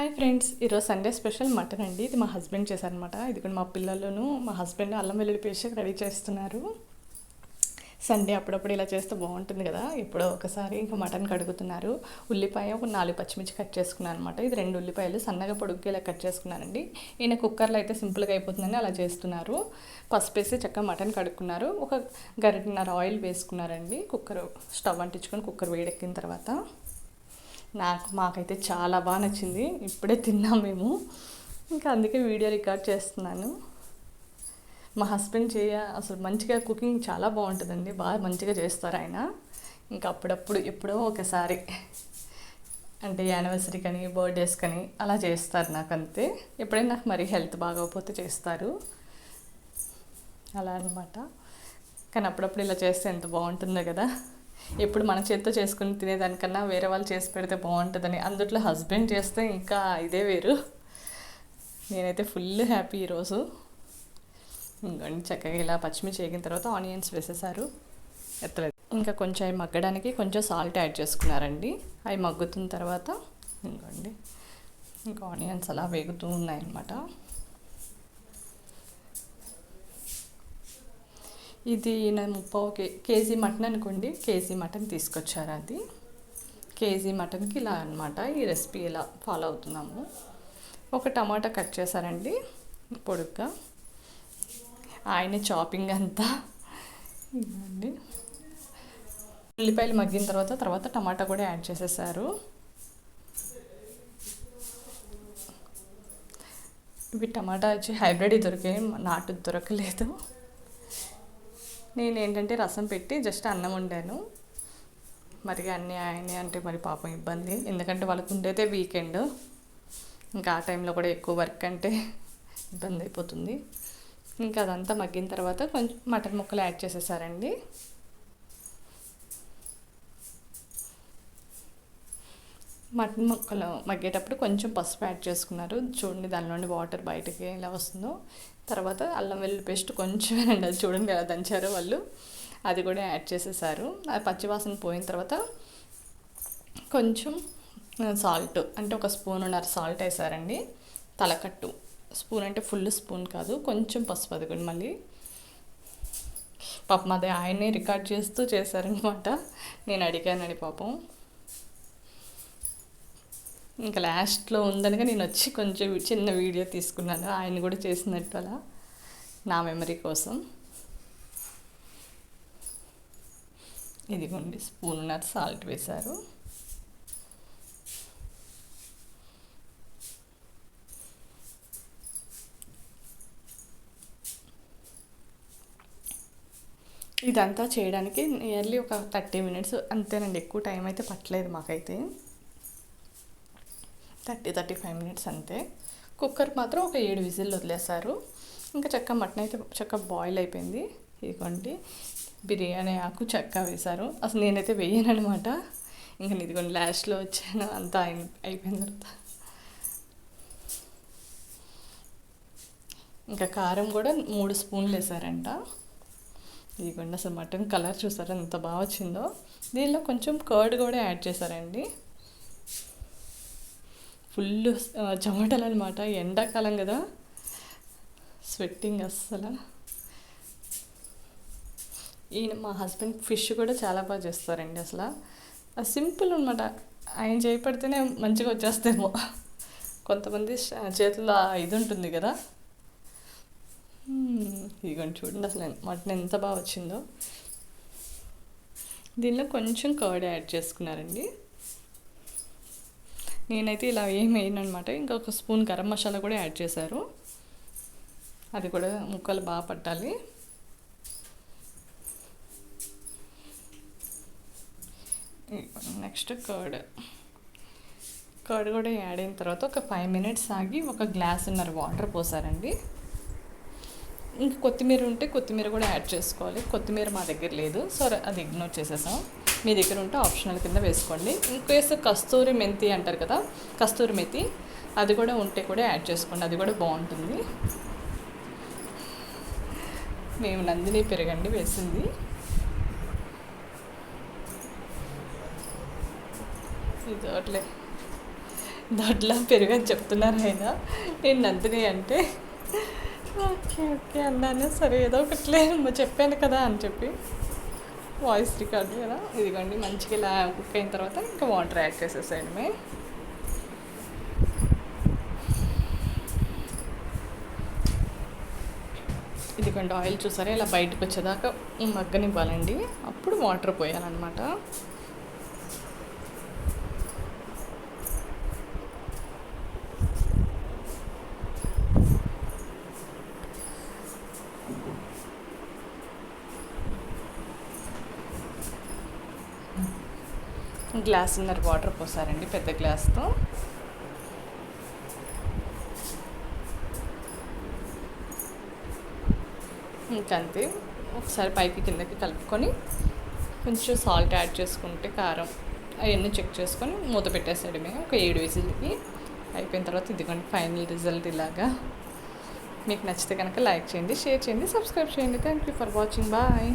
Hi friends ఈరోజు Sunday special mutton అండి. ఇది మా హస్బెండ్ చేశారనమాట. ఇది కూడా మా పిల్లలను మా హస్బెండ్ అల్లం వెల్లుల్లి పేస్ట్ రెడీ చేస్తున్నారు. సండే అప్పుడప్పుడు ఇలా చేస్తే బాగుంటుంది కదా. ఇప్పుడు ఒకసారి ఇంకా మటన్ కడుగుతున్నారు. ఉల్లిపాయ ఒక నాలుగు పచ్చిమిర్చి కట్ చేసుకున్నాను అనమాట ఇది రెండు ఉల్లిపాయలు సన్నగా పొడుగ్గా ఇలా కట్ చేసుకున్నానండి. ఈయన కుక్కర్లో అయితే సింపుల్గా అయిపోతుందని అలా చేస్తున్నారు. పసుపు వేసి చక్కగా మటన్ కడుక్కున్నారు. ఒక గరిటన్నర ఆయిల్ వేసుకున్నారండి. కుక్కర్ స్టవ్ అంటించుకొని కుక్కర్ వేడెక్కిన తర్వాత నాకు మాకైతే చాలా బాగా నచ్చింది. ఇప్పుడే తిన్నాం మేము. ఇంకా అందుకే వీడియో రికార్డ్ చేస్తున్నాను. మా హస్బెండ్ చేయ అసలు మంచిగా కుకింగ్ చాలా బాగుంటుందండి. బాగా మంచిగా చేస్తారు ఆయన. ఇంకా అప్పుడప్పుడు ఎప్పుడో ఒకసారి అంటే యానివర్సరీ కానీ బర్త్డేస్ కానీ అలా చేస్తారు నాకు అంతే ఎప్పుడైనా నాకు మరి హెల్త్ బాగోకపోతే చేస్తారు. అలా అనమాట కానీ అప్పుడప్పుడు ఇలా చేస్తే ఎంత బాగుంటుందో కదా. ఎప్పుడు మన చేతితో చేసుకుని తినేదానికన్నా వేరే వాళ్ళు చేసి పెడితే బాగుంటుందని అందుట్లో హస్బెండ్ చేస్తే ఇంకా ఇదే వేరు. నేనైతే ఫుల్ హ్యాపీ ఈరోజు. ఇంకోండి చక్కగా ఇలా పచ్చిమిర్చి వేగిన తర్వాత ఆనియన్స్ వేసేసారు. ఎత్తలేదు. ఇంకా కొంచెం అవి మగ్గడానికి కొంచెం సాల్ట్ యాడ్ చేసుకున్నారండి. అవి మగ్గుతున్న తర్వాత ఇంకోండి ఇంకా ఆనియన్స్ అలా వేగుతూ ఉన్నాయన్నమాట. ఇది నేను ముప్పావు కే కేజీ మటన్ అనుకోండి. కేజీ మటన్ తీసుకొచ్చారు అది. కేజీ మటన్కి ఇలా అనమాట ఈ రెసిపీ ఇలా ఫాలో అవుతున్నాము. ఒక టమాటా కట్ చేశారండి. పొడుగ్గా. ఆయన చాపింగ్ అంతా. ఇవ్వండి ఉల్లిపాయలు మగ్గిన తర్వాత తర్వాత టమాటా కూడా యాడ్ చేసేసారు. ఇవి టమాటా వచ్చి హైబ్రిడ్ దొరికాయి నాటు దొరకలేదు. నేను ఏంటంటే రసం పెట్టి జస్ట్ అన్నం వండాను. మరి అన్నీ ఆయనే అంటే మరి పాపం ఇబ్బంది. ఎందుకంటే వాళ్ళకు ఉండేదే వీకెండ్. ఇంకా ఆ టైంలో కూడా ఎక్కువ వర్క్ అంటే ఇబ్బంది అయిపోతుంది. ఇంకా అదంతా మగ్గిన తర్వాత కొంచెం మటన్ ముక్కలు యాడ్ చేసేసారండి. మటన్ ముక్కలు మగ్గేటప్పుడు కొంచెం పసుపు యాడ్ చేసుకున్నారు. చూడండి దానిలోని వాటర్ బయటకి ఎలా వస్తుందో. తర్వాత అల్లం వెల్లుల్లి పేస్ట్ కొంచెం అండి అది చూడండి ఎలా దంచారో వాళ్ళు. అది కూడా యాడ్ చేసేసారు. అది పచ్చివాసన పోయిన తర్వాత కొంచెం సాల్ట్ అంటే ఒక స్పూన్ ఉన్నారు సాల్ట్ వేసారండి. తలకట్టు. స్పూన్ అంటే ఫుల్ స్పూన్ కాదు కొంచెం పసుపు అది కూడా మళ్ళీ. పాపం అదే ఆయనే రికార్డ్ చేస్తూ చేశారనమాట నేను అడిగానని పాపం. ఇంకా లాస్ట్లో ఉందనగా నేను వచ్చి కొంచెం చిన్న వీడియో తీసుకున్నాను. ఆయన కూడా చేసినట్టు అలా. నా మెమరీ కోసం. ఇదిగోండి స్పూన్ స్పూన్నర సాల్ట్ వేశారు. ఇదంతా చేయడానికి నియర్లీ ఒక థర్టీ మినిట్స్. అంతేనండి ఎక్కువ టైం అయితే పట్టలేదు మాకైతే. థర్టీ థర్టీ ఫైవ్ మినిట్స్ అంతే. కుక్కర్ మాత్రం ఒక ఏడు విజిల్ వదిలేశారు. ఇంకా చక్క మటన్ అయితే చక్క బాయిల్ అయిపోయింది. ఇదిగోండి బిర్యానీ ఆకు చక్క వేశారు. అసలు నేనైతే వేయను అనమాట ఇంకా ఇదిగోండి లాస్ట్లో వచ్చాను. అంతా అయిపోయిన తర్వాత. ఇంకా కారం కూడా మూడు స్పూన్లు వేసారంట ఇదిగోండి అసలు మటన్ కలర్ చూసారా ఎంత బాగా వచ్చిందో. దీనిలో కొంచెం కర్డ్ కూడా యాడ్ చేశారండి. ఫుల్ చెమటలు అనమాట ఎండాకాలం కదా. స్వెట్టింగ్ అస్సలు. ఈయన మా హస్బెండ్ ఫిష్ కూడా చాలా బాగా చేస్తారండి అసలు. సింపుల్ అనమాట ఆయన చేపడితేనే మంచిగా వచ్చేస్తేమో కొంతమంది చేతుల్లో ఇది ఉంటుంది కదా. ఇదిగోండి చూడండి అసలు మటన్ ఎంత బాగా వచ్చిందో. దీనిలో కొంచెం కర్డ్ యాడ్ చేసుకున్నారండి. నేనైతే ఇలా ఏం వేయను అనమాట ఒక స్పూన్ గరం మసాలా కూడా యాడ్ చేశారు. అది కూడా ముక్కలు బాగా పట్టాలి. Next curd. కర్డ్ కూడా యాడ్ అయిన తర్వాత ఒక ఫైవ్ మినిట్స్ ఆగి ఒక గ్లాస్ ఉన్నర వాటర్ పోసారండి. ఇంక కొత్తిమీర ఉంటే కొత్తిమీర కూడా యాడ్ చేసుకోవాలి. కొత్తిమీర మా దగ్గర లేదు. సో అది ఇగ్నోర్ చేసేసాం. మీ దగ్గర ఉంటే ఆప్షనల్ కింద వేసుకోండి. ఇన్కేస్ కస్తూరి మెంతి అంటారు కదా కస్తూరి మెంతి అది కూడా ఉంటే కూడా యాడ్ చేసుకోండి అది కూడా బాగుంటుంది. మేము నందిని పెరగండి వేసింది. ఇది అట్లే దొడ్లా పెరుగని చెప్తున్నారు ఆయన. నేను నందిని అంటే ఓకే ఓకే అన్నాను. సరే ఏదో ఒకట్లే చెప్పాను కదా అని చెప్పి. వాయిస్ రికార్డు కదా ఇదిగోండి మంచిగా ఇలా కుక్ అయిన తర్వాత ఇంకా వాటర్ యాడ్ చేసేసేయడమే ఇదిగోండి ఆయిల్ చూసారా? ఇలా బయటకు వచ్చేదాకా మగ్గనివ్వాలండి. అప్పుడు వాటర్ పోయాలన్నమాట. గ్లాసున్నర వాటర్ పోసారండి పెద్ద గ్లాస్తో. ఇంకంతే. ఒకసారి పైకి కిందకి కలుపుకొని కొంచెం సాల్ట్ యాడ్ చేసుకుంటే కారం అవన్నీ చెక్ చేసుకొని మూత పెట్టేసాడమే ఒక ఏడు విజిల్కి. అయిపోయిన తర్వాత ఇదిగోండి ఫైనల్ రిజల్ట్ ఇలాగా. మీకు నచ్చితే కనుక లైక్ చేయండి షేర్ చేయండి సబ్స్క్రైబ్ చేయండి. Thank you for watching. Bye.